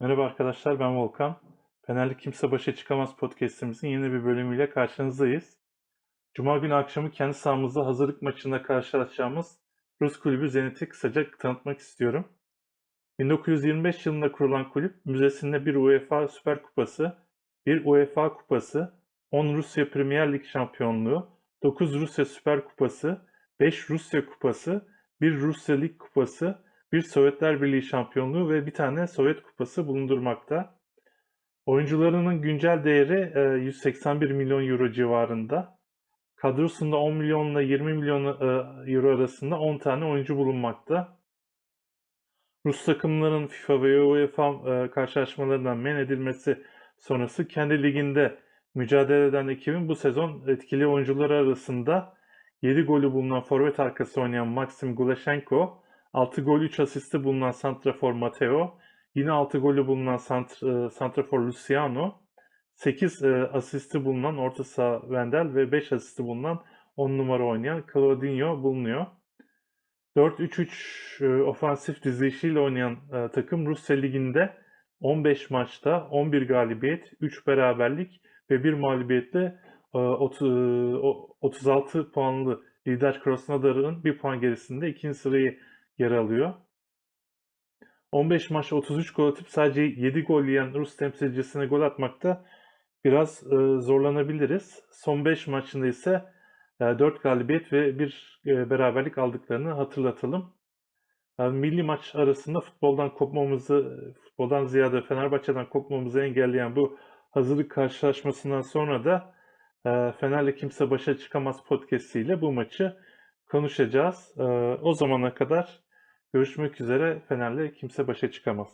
Merhaba arkadaşlar, ben Volkan. Fenerli Kimse Başa Çıkamaz podcastimizin yeni bir bölümüyle karşınızdayız. Cuma günü akşamı kendi sahamızda hazırlık maçında karşılaşacağımız Rus kulübü Zenit'i kısaca tanıtmak istiyorum. 1925 yılında kurulan kulüp müzesinde bir UEFA Süper Kupası, bir UEFA Kupası, 10 Rusya Premier Lig şampiyonluğu, 9 Rusya Süper Kupası, 5 Rusya Kupası, 1 Rusya Lig Kupası, bir Sovyetler Birliği şampiyonluğu ve bir tane Sovyet kupası bulundurmakta. Oyuncularının güncel değeri e, 181 milyon euro civarında. Kadrosunda 10 milyonla 20 milyon e, euro arasında 10 tane oyuncu bulunmakta. Rus takımların FIFA ve UEFA e, karşılaşmalarından men edilmesi sonrası kendi liginde mücadele eden ekibin bu sezon etkili oyuncuları arasında 7 golü bulunan forvet arkası oynayan Maxim Gulashenko, 6 gol 3 asisti bulunan santrafor Matteo, yine 6 golü bulunan sant e, santrafor Luciano, 8 e, asisti bulunan orta saha Wendel ve 5 asisti bulunan 10 numara oynayan Claudinho bulunuyor. 4-3-3 e, ofansif dizilişiyle oynayan e, takım Rusya Ligi'nde 15 maçta 11 galibiyet, 3 beraberlik ve 1 mağlubiyetle e, ot- e, o- 36 puanlı lider Krasnodar'ın 1 puan gerisinde ikinci sırayı yer alıyor. 15 maç 33 gol atıp sadece 7 gol yiyen Rus temsilcisine gol atmakta biraz e, zorlanabiliriz. Son 5 maçında ise e, 4 galibiyet ve 1 beraberlik aldıklarını hatırlatalım. Yani milli maç arasında futboldan kopmamızı, futboldan ziyade Fenerbahçe'den kopmamızı engelleyen bu hazırlık karşılaşmasından sonra da e, Fener'le Kimse Başa Çıkamaz podcast ile bu maçı konuşacağız. E, o zamana kadar görüşmek üzere Fener'le Kimse Başa Çıkamaz.